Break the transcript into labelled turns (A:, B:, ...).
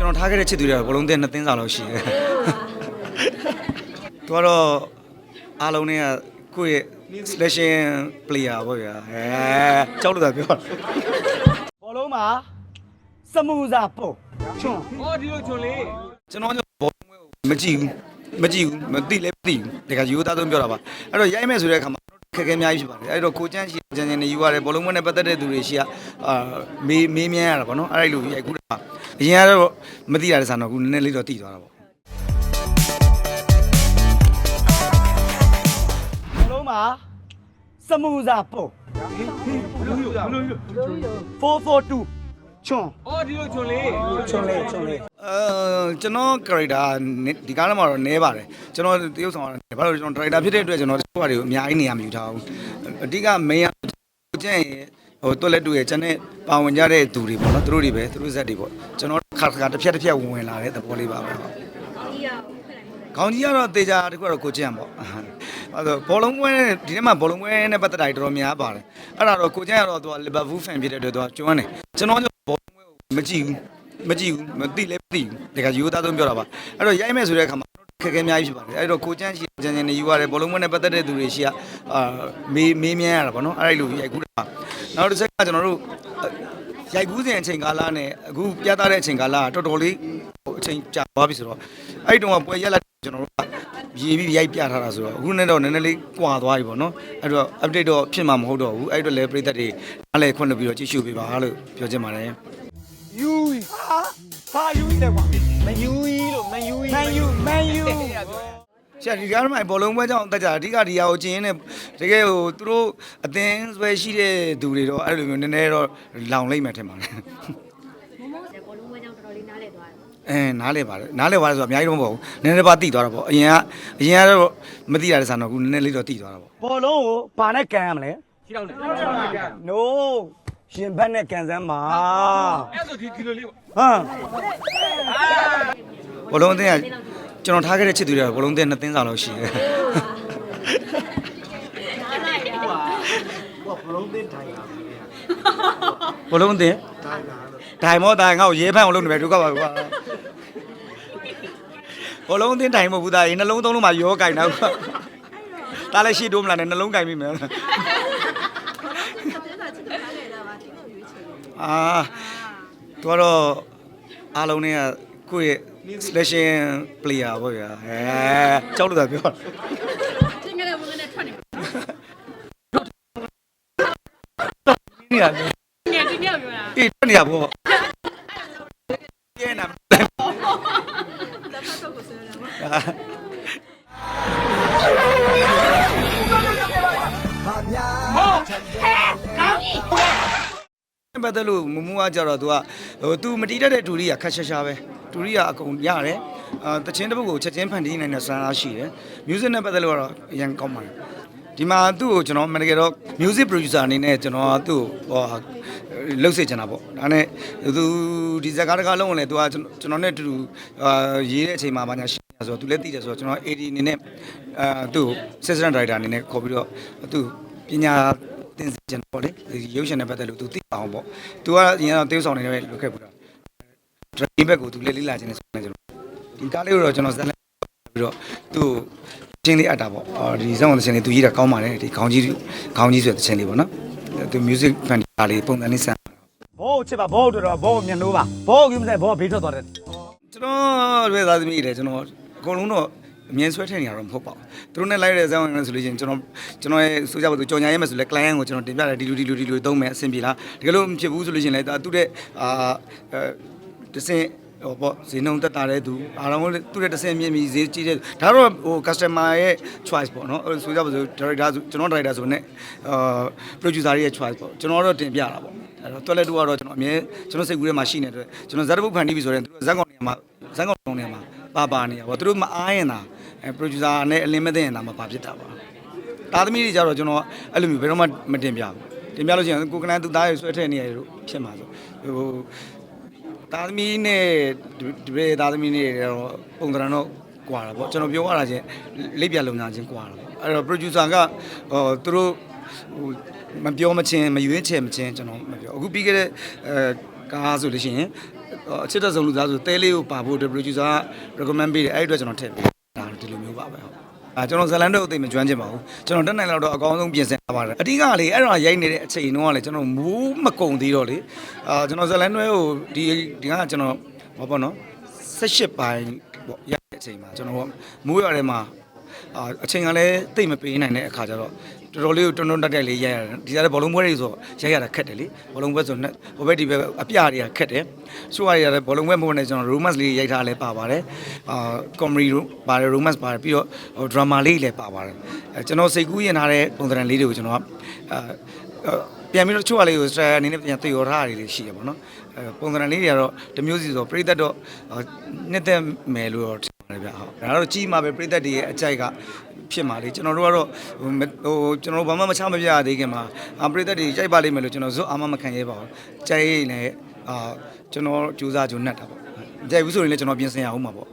A: ကျွန်တော်ထားခဲ့တဲ့ချစ်သူတွေကဘလုံးတဲ့နှစ်သင်းစာလောက်ရှိတယ်သူကတော့အားလုံးနဲ့ကကိုယ့်ရဲ့ selection player ပေါ့ဗျာအဲကြောက်လို့သာပြောတာ
B: ဘောလုံးမှာစမှုစာပုံချွန်း
A: ကျွန်တော်ကဘောလုံးကိုမကြည့်ဘူးမကြည့်ဘူးမသိလည်းမသိဘူးဒါကယူသားဆုံးပြောတာပါအဲ့တော့ရိုက်မယ်ဆိုတဲ့အခါမှာ ခက်ခဲအများကြီးဖြစ်ပါတယ်အဲ့တော့ကိုချမ်းရှိချမ်းချမ်းနေယူရတယ်ဘောလုံးမနဲ့ပတ်သက်တဲ့သူတွေရှိကအာမေးမေးမြန်းရတာပေါ့နော်အဲ့လိုရိုက်ကူးတာအရင်ကတော့မသိရတဲ့ဆန်တော့ခုနည်းနည်းလေးတော့သိသွားတာပေါ့
B: ဘောလုံးမှာစမှုစာပုံ442ချွန်းအော်ဒီလိုချွန်းလေးချွန်းလေးချွန်းလေး
A: အဲကျွန်တော် character ဒီကားထဲမှာတော့နည်းပါတယ်ကျွန်တော်တရုပ်ဆောင်ရတယ်ဘာလို့လဲကျွန်တော် director ဖြစ်တဲ့အတွက်ကျွန်တော်ဒီဘက်တွေကိုအများကြီးနေရာမယူထားဘူးအဓိက main ကကျန်ရဲ့ဟိုတွက်လက်တူရဲ့ကျန်တဲ့ပါဝင်ကြတဲ့သူတွေပေါ့နော်သူတို့တွေပဲသူတို့ဇက်တွေပေါ့ကျွန်တော်ခါခါတစ်ဖြက်တစ်ဖြက်ဝင်ဝင်လာတဲ့သဘောလေးပါပဲခေါင်းကြီးကတော့တေချာတခုကတော့ကိုကျန်ပေါ့အဲဒါဘောလုံးပွဲဒီထဲမှာဘောလုံးပွဲနဲ့ပတ်သက်တာတော်တော်များပါတယ်အဲ့ဒါတော့ကိုကျန်ကတော့သူက Liverpool fan ဖြစ်တဲ့အတွက်သူကကျွမ်းတယ်ကျွန်တော်ကဘောလုံးပွဲကိုမကြည့်ဘူး မကြည့်ဘူးမသိလည်းမသိဘူးဒါကယူသားဆုံးပြောတာပါအဲ့တော့ရိုက်မယ်ဆိုတဲ့အခါမှာခက်ခဲအများကြီးဖြစ်ပါတယ်အဲ့တော့ကိုကျန်းရှိချန်ချန်နေယူရတယ်ဘောလုံးပွဲနဲ့ပတ်သက်တဲ့သူတွေရှိကအာမေးမေးမြန်းရတာပေါ့နော်အဲ့လိုရိုက်ကူးတာနောက်တစ်ချက်ကကျွန်တော်တို့ရိုက်ကူးစဉ်အချိန်ကာလနဲ့အခုပြသတဲ့အချိန်ကာလကတော်တော်လေးဟိုအချိန်ကြာသွားပြီဆိုတော့အဲ့ဒီတုန်းကပွဲရက်လက်ကျွန်တော်တို့ကရေးပြီးရိုက်ပြထားတာဆိုတော့အခုနဲ့တော့နည်းနည်းလေးကွာသွားပြီပေါ့နော်အဲ့တော့ update တော့ဖြစ်မှာမဟုတ်တော့ဘူးအဲ့တော့လည်းပြည်သက်တွေအားလည်းခွင့်လွှတ်ပြီးတော့ကြည့်ရှုပေးပါလို့ပြောချင်ပါတယ်
B: ယူဟာဟာယူတယ်ကွာမယူလို့မယူမယူမယူ
A: ရှာဒီကားမှာဘောလုံးပွဲကြောင့်တက်ကြအဓိကဒီဟာကိုကျင်းနေတကယ်ဟိုသူတို့အသင်းဆွဲရှိတဲ့သူတွေတော့အဲ့လိုမျိုးနည်းနည်းတော့လောင်လိုက်မှထင်ပါတယ်
C: မမကဘောလုံးဝဲကြောင့်တော်တော်လေးနားလဲသွားတယ်
A: အဲနားလဲပါတယ်နားလဲပါတယ်ဆိုတော့အများကြီးတော့မဟုတ်ဘူးနည်းနည်းပါတိသွားတာပေါ့အရင်ကအရင်ကတော့မတိရတဲ့ဆန်တော့ခုနည်းနည်းလေးတော့တိသွားတာပေါ့
B: ဘောလုံးကိုဘာနဲ့ကန်ရမလဲခြေထောက်နဲ့ no ရှင်ဘက်နဲ့ကန်စမ်းပါအဲ့ဆိုဒီဒီလိုလေးပေါ့ဟမ်
A: ဘောလုံးအသင်းကကျွန်တော်ထားခဲ့တဲ့ချစ်သူတွေကဘောလုံးအသင်းနှစ်သင်းစာလောက်ရှိတယ်ဘလုံးတင်ဒိုင်မောဒိုင်ငါ့ကိုရဲဖန်အောင်လုပ်နေပဲဒုက္ခပါကွာဘလုံးတင်ဒိုင်မဟုတ်ဘူးသားရေနှလုံးသုံးလုံးမှာရောကင်တာကွာဒါလည်းရှိတိုးမလားနဲ့နှလုံးကင်မိမယ် အာသူကတော့အားလုံးနဲ့ကကိုယ့်ရဲ့ selection player ပေါ့ဗျာအဲကြောက်လို့သာပြောတာ
C: ချင်းကလေးဝင်နေထွက်နေ
A: နေရတယ်
C: ငယ်ဒီမြောက်ပြောတာ
A: အေးထွက်နေရပေါ့ပြဲနာ ပတ်သက်လို့မမူကကြတော့သူကဟိုသူမတီးတတ်တဲ့ဒူရီကခက်ရှာရှာပဲဒူရီကအကုန်ရတယ်အာတချင်းတစ်ပုဒ်ကိုချက်ချင်းဖန်တီးနိုင်တဲ့စမ်းအားရှိတယ် music နဲ့ပတ်သက်လို့ကတော့အရင်ကောင်းပါတယ်ဒီမှာသူ့ကိုကျွန်တော်မတကယ်တော့ music producer အနေနဲ့ကျွန်တော်သူ့ကိုလှုပ်စေချင်တာပေါ့ဒါနဲ့သူဒီဇာကားတကားလုံးကိုလည်းသူကကျွန်တော်နဲ့တူတူရေးတဲ့အချိန်မှာဘာညာရှိနေဆိုတော့သူလည်းသိတယ်ဆိုတော့ကျွန်တော် AD အနေနဲ့အာသူ့ကို assistant director အနေနဲ့ခေါ်ပြီးတော့သူ့ပညာ တင်စေချင်ပေါ့လေရုပ်ရှင်နဲ့ပတ်သက်လို့ तू သိအောင်ပေါ့ तू ကအရင်တော့တေးဆောင်နေတယ်လို့ခဲ့ပူတာ dream back ကို तू လေးလေးလာခြင်းနဲ့ဆိုနေကျွန်တော်ဒီကားလေးကိုတော့ကျွန်တော်ဇက်လက်ပြီးတော့သူ့ချင်းလေးအပ်တာပေါ့အော်ဒီဇောင်းတဲ့ချင်းလေး तू ရေးတာကောင်းပါတယ်ဒီခေါင်းကြီးခေါင်းကြီးဆိုတဲ့ချင်းလေးပေါ့နော်သူ music fan ဒါလေးပုံစံလေးစမ်း
B: ဘောချစ်ပါဘောတော်တော်ဘောမြင်လို့ပါဘောကင်းမစဲဘောဘေးထွက်သွားတယ်
A: ကျွန်တော်ရွေးသားသမီးတွေကျွန်တော်အကုန်လုံးတော့ အမြင်ဆွဲထည့်နေရတော့မဟုတ်ပါဘူးသူတို့နဲ့လိုက်တဲ့ဇောင်းနဲ့ဆိုလို့ရှိရင်ကျွန်တော်ကျွန်တော်ရဲ့ဆိုကြပါစို့ကြော်ညာရဲမယ်ဆိုလဲ client ကိုကျွန်တော်တင်ပြတယ်ဒီလိုဒီလိုဒီလိုသုံးမယ်အဆင်ပြေလားတကယ်လို့မဖြစ်ဘူးဆိုလို့ရှိရင်လည်းဒါသူ့တဲ့အာအဲတစင်ဟိုပေါ့ဈေးနှုန်းတက်တာတဲ့သူအားလုံးသူ့ရဲ့တစင်မြင့်ပြီးဈေးကြီးတဲ့ဒါတော့ဟို customer ရဲ့ choice ပေါ့နော်အဲ့ဆိုကြပါစို့ director ဆိုကျွန်တော် director ဆိုねအာ producer ရဲ့ choice ပေါ့ကျွန်တော်တော့တင်ပြတာပေါ့အဲ့တော့တွက်လက်တူကတော့ကျွန်တော်အမြဲကျွန်တော်စိတ်ကူးထဲမှာရှိနေတဲ့အတွက်ကျွန်တော်ဇာတ်ပုတ်ဖန်တီးပြီဆိုရင်သူတို့ဇက်ကောင်နေရာမှာဇက်ကောင်နေရာမှာပါပါနေရပါသူတို့မအားရင်တာ အဲ producer နဲ့အလင်းမသိရင်တာမပါဖြစ်တာပါတာသမီတွေကြတော့ကျွန်တော်အဲ့လိုမျိုးဘယ်တော့မှမတင်ပြဘူးတင်ပြလို့ရှိရင်ကိုကနန်းသူသားရေဆွဲထည့်နေရတယ်လို့ဖြစ်မှာဆိုဟိုတာသမီနဲ့ဒီဘေတာသမီနဲ့တော့ပုံသဏ္ဍာန်တော့ကွာတာပေါ့ကျွန်တော်ပြောရတာချင်းလိပ်ပြလုံညာချင်းကွာတာပေါ့အဲ့တော့ producer ကဟိုသူတို့ဟိုမပြောမချင်းမရွေးချယ်မချင်းကျွန်တော်မပြောအခုပြီးခဲ့တဲ့အဲကားဆိုလို့ရှိရင်အချစ်တဲ့ဆုံးလူသားဆိုတဲလေးကိုပါဖို့အတွက် producer က recommend ပေးတယ်အဲ့ဒီအတွက်ကျွန်တော်ထည့်ပေးဒါဒီလိုမျိုးပါပဲဟုတ် အာကျွန်တော်ဇလန်တော့အသိမကျွမ်းကျင်ပါဘူးကျွန်တော်တက်နိုင်လောက်တော့အကောင်းဆုံးပြင်ဆင်ထားပါတယ်အတိကလေအဲ့တော့ရိုက်နေတဲ့အချိန်တုန်းကလေကျွန်တော်မူးမကုံသေးတော့လေအာကျွန်တော်ဇလန်တွဲကိုဒီဒီကကျွန်တော်ဘာပေါ့နော်18ပိုင်းပေါ့ရိုက်တဲ့အချိန်မှာကျွန်တော်မူးရထဲမှာအာအချိန်ကလည်းတိတ်မပေးနိုင်တဲ့အခါကျတော့ တော်တော်လေးကိုတွန်းတွန်းတက်တက်လေးရိုက်ရတယ်ဒီကလည်းဘောလုံးပွဲတွေဆိုရိုက်ရတာခက်တယ်လေဘောလုံးပွဲဆိုတော့ဟိုဘက်ဒီဘက်အပြတွေကခက်တယ်ဆိုရရတယ်ဘောလုံးပွဲမဟုတ်နဲ့ကျွန်တော် romance လေးရိုက်ထားလဲပါပါတယ်အာ comedy တို့ပါတယ် romance ပါတယ်ပြီးတော့ဟို drama လေးလည်းပါပါတယ်အဲကျွန်တော်စိတ်ကူးရင်ထားတဲ့ပုံစံလေးတွေကိုကျွန်တော်ကအာပြန်ပြီးတော့ချို့ကလေးကို style အနေနဲ့ပြန်သိရောထားရလေးရှိရပါတော့အဲပုံစံလေးတွေကတော့တစ်မျိုးစီဆိုပြိသက်တော့နှစ်သက်မယ်လို့ တော့ထင်ပါတယ်ဗျဟုတ်ဒါတော့ကြီးမှာပဲပြိသက်တွေရဲ့အကြိုက်ကဖြစ်မှာလေကျွန်တော်တို့ကတော့ဟိုဟိုကျွန်တော်ဘာမှမချမပြရသေးခင်မှာအပြိသက်တွေကြိုက်ပါလိမ့်မယ်လို့ကျွန်တော်ဇွတ်အာမမခံရဲပါဘူးကြိုက်ရင်လည်းအာကျွန်တော်ကြိုးစားကြိုးနှက်တာပေါ့ကြိုက်ဘူးဆိုရင်လည်းကျွန်တော်ပြင်ဆင်ရအောင်ပါပေါ့